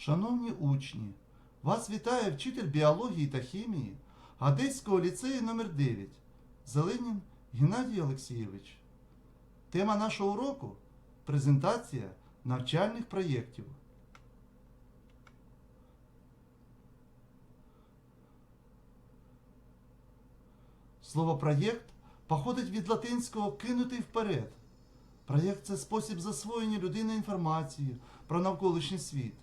Шановні учні, вас вітає вчитель біології та хімії Одеського ліцею номер 9 Зеленін Геннадій Олексійович. Тема нашого уроку презентація навчальних проєктів. Слово проєкт походить від латинського кинутий вперед. Проєкт це спосіб засвоєння людини інформації про навколишній світ.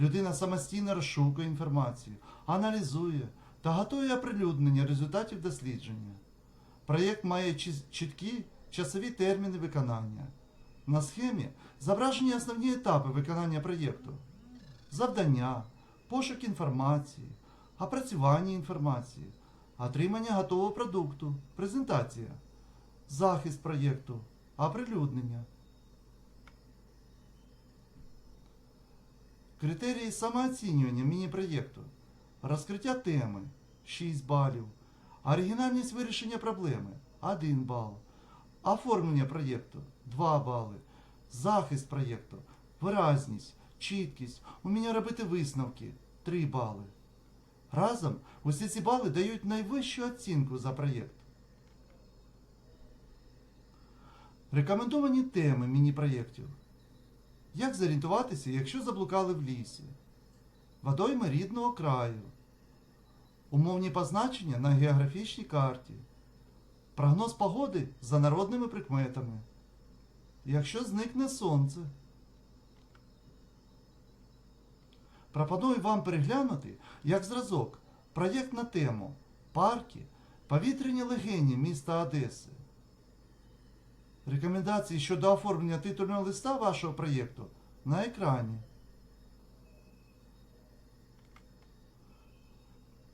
Людина самостійно розшукує інформацію, аналізує та готує оприлюднення результатів дослідження. Проєкт має чіткі часові терміни виконання. На схемі зображені основні етапи виконання проєкту: завдання, пошук інформації, опрацювання інформації, отримання готового продукту, презентація, захист проєкту, оприлюднення. Критерії самооцінювання міні-проєкту. Розкриття теми 6 балів. Оригінальність вирішення проблеми 1 бал. Оформлення проєкту 2 бали. Захист проєкту, виразність, чіткість, уміння робити висновки 3 бали. Разом усі ці бали дають найвищу оцінку за проєкт. Рекомендовані теми міні-проєктів. Як зорієнтуватися, якщо заблукали в лісі? Водойми рідного краю. Умовні позначення на географічній карті. Прогноз погоди за народними прикметами. Якщо зникне сонце. Пропоную вам переглянути, як зразок, проєкт на тему Парки, повітряні легені міста Одеси. Рекомендації щодо оформлення титульного листа вашого проєкту на екрані.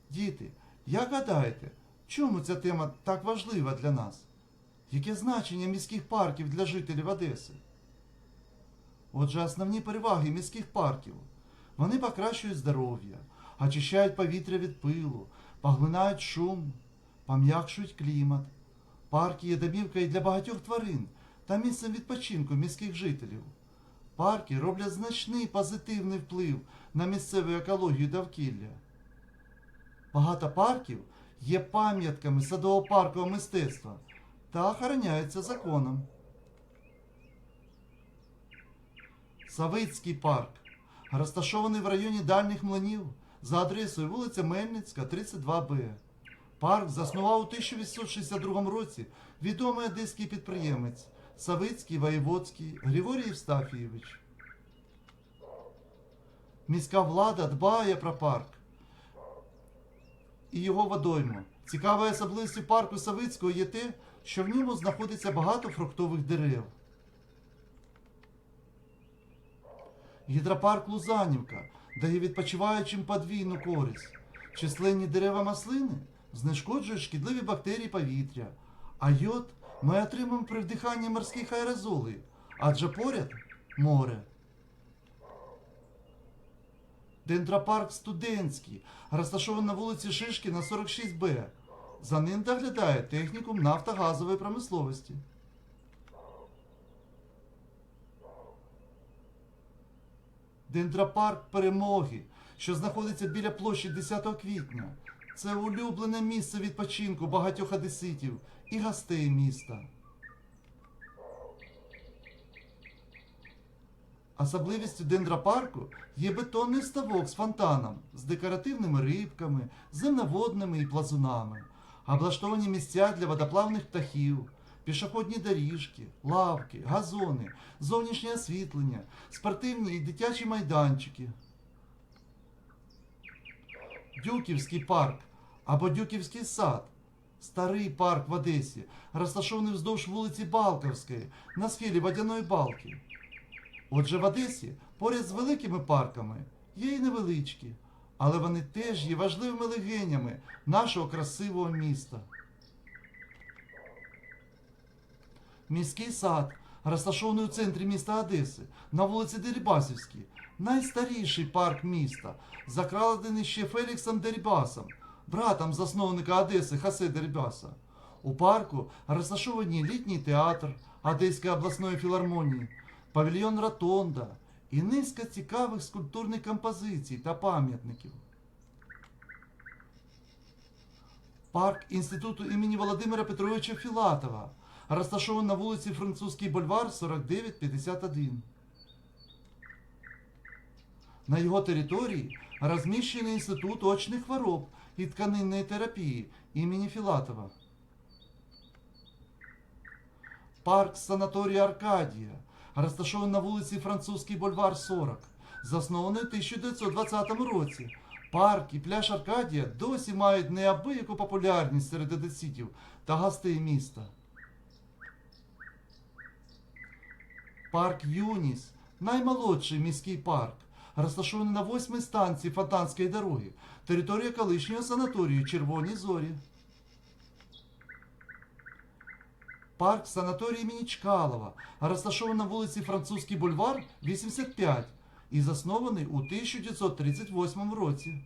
Діти, як гадаєте, чому ця тема так важлива для нас? Яке значення міських парків для жителів Одеси? Отже, основні переваги міських парків. Вони покращують здоров'я, очищають повітря від пилу, поглинають шум, пом'якшують клімат. Парки є домівкою для багатьох тварин та місцем відпочинку міських жителів. Парки роблять значний позитивний вплив на місцеву екологію довкілля. Багато парків є пам'ятками садово-паркового мистецтва та охороняються законом. Савицький парк розташований в районі дальніх млинів за адресою вулиця Мельницька, 32Б. Парк заснував у 1862 році відомий одеський підприємець Савицький Воєводський Григорій Євстафійович. Міська влада дбає про парк і його водойму. Цікавою особливістю парку Савицького є те, що в ньому знаходиться багато фруктових дерев. Гідропарк Лузанівка дає відпочиваючим подвійну користь. Численні дерева маслини знешкоджують шкідливі бактерії повітря, а йод ми отримуємо при вдиханні морських аерозолей, адже поряд море. Дендропарк студентський, розташований на вулиці Шишкіна 46Б. За ним доглядає технікум нафтогазової промисловості. Дендропарк Перемоги, що знаходиться біля площі 10 квітня. Це улюблене місце відпочинку багатьох одеситів і гостей міста. Особливістю дендропарку є бетонний ставок з фонтаном, з декоративними рибками, земноводними і плазунами, облаштовані місця для водоплавних птахів, пішохідні доріжки, лавки, газони, зовнішнє освітлення, спортивні і дитячі майданчики. Дюківський парк або Дюківський сад. Старий парк в Одесі, розташований вздовж вулиці Балковської на схилі водяної балки. Отже, в Одесі поряд з великими парками є і невеличкі, але вони теж є важливими легенями нашого красивого міста. Міський сад, розташований у центрі міста Одеси, на вулиці Дерибасівській, найстаріший парк міста, закладений ще Феліксом Дерибасом, братом засновника Одеси Хосе Дерибаса. У парку розташовані літній театр Одеської обласної філармонії, павільйон Ротонда, і низка цікавих скульптурних композицій та пам'ятників. Парк Інституту імені Володимира Петровича Філатова, розташований на вулиці Французький бульвар 4951. На його території розміщений Інститут очних хвороб і тканинної терапії імені Філатова. Парк санаторія Аркадія, розташований на вулиці Французький бульвар 40, заснований у 1920 році. Парк і пляж Аркадія досі мають неабияку популярність серед одеситів та гостей міста. Парк Юніс наймолодший міський парк, розташований на восьмій станції Фонтанської дороги, територія колишнього санаторію Червоні Зорі. Парк санаторії імені Чкалова, розташований на вулиці Французький бульвар 85 і заснований у 1938 році.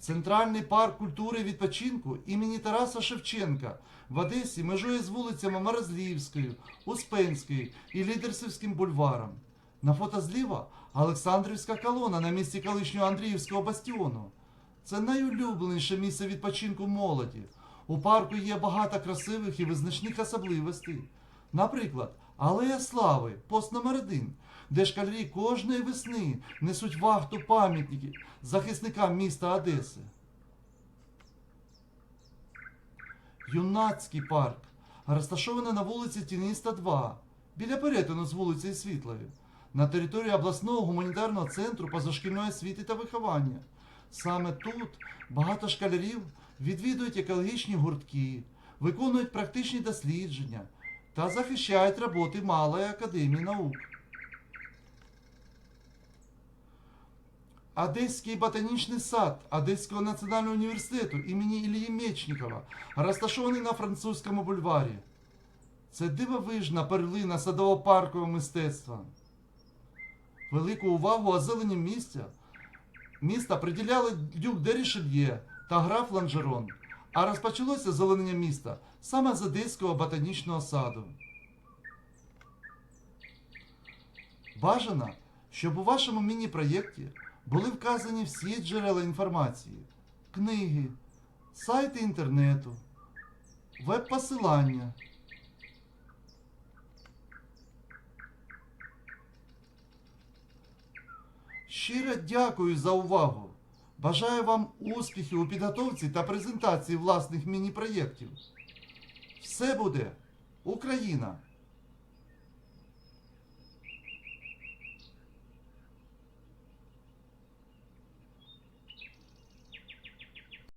Центральний парк культури і відпочинку імені Тараса Шевченка в Одесі межує з вулицями Морозлівською, Успенською і Лідерсівським бульваром. На фото зліва Олександрівська колона на місці колишнього Андріївського бастіону. Це найулюбленіше місце відпочинку молоді. У парку є багато красивих і визначних особливостей. Наприклад, Алея Слави, пост номер 1 де шкалярі кожної весни несуть вахту пам'ятники захисникам міста Одеси. Юнацький парк розташований на вулиці Тіниста 2, біля перетину з вулицею Світлою, на території обласного гуманітарного центру позашкільної освіти та виховання. Саме тут багато школярів відвідують екологічні гуртки, виконують практичні дослідження та захищають роботи Малої академії наук. Одеський ботанічний сад Одеського національного університету імені Ілії Мечникова, розташований на французькому бульварі. Це дивовижна перлина садово-паркового мистецтва. Велику увагу озеленню місця міста приділяли дюк де Рішельє та граф Ланжерон, а розпочалося зеленення міста саме з Одеського ботанічного саду. Бажано, щоб у вашому міні-проєкті були вказані всі джерела інформації, книги, сайти інтернету, веб-посилання. Щиро дякую за увагу. Бажаю вам успіхів у підготовці та презентації власних міні-проєктів. Все буде Україна!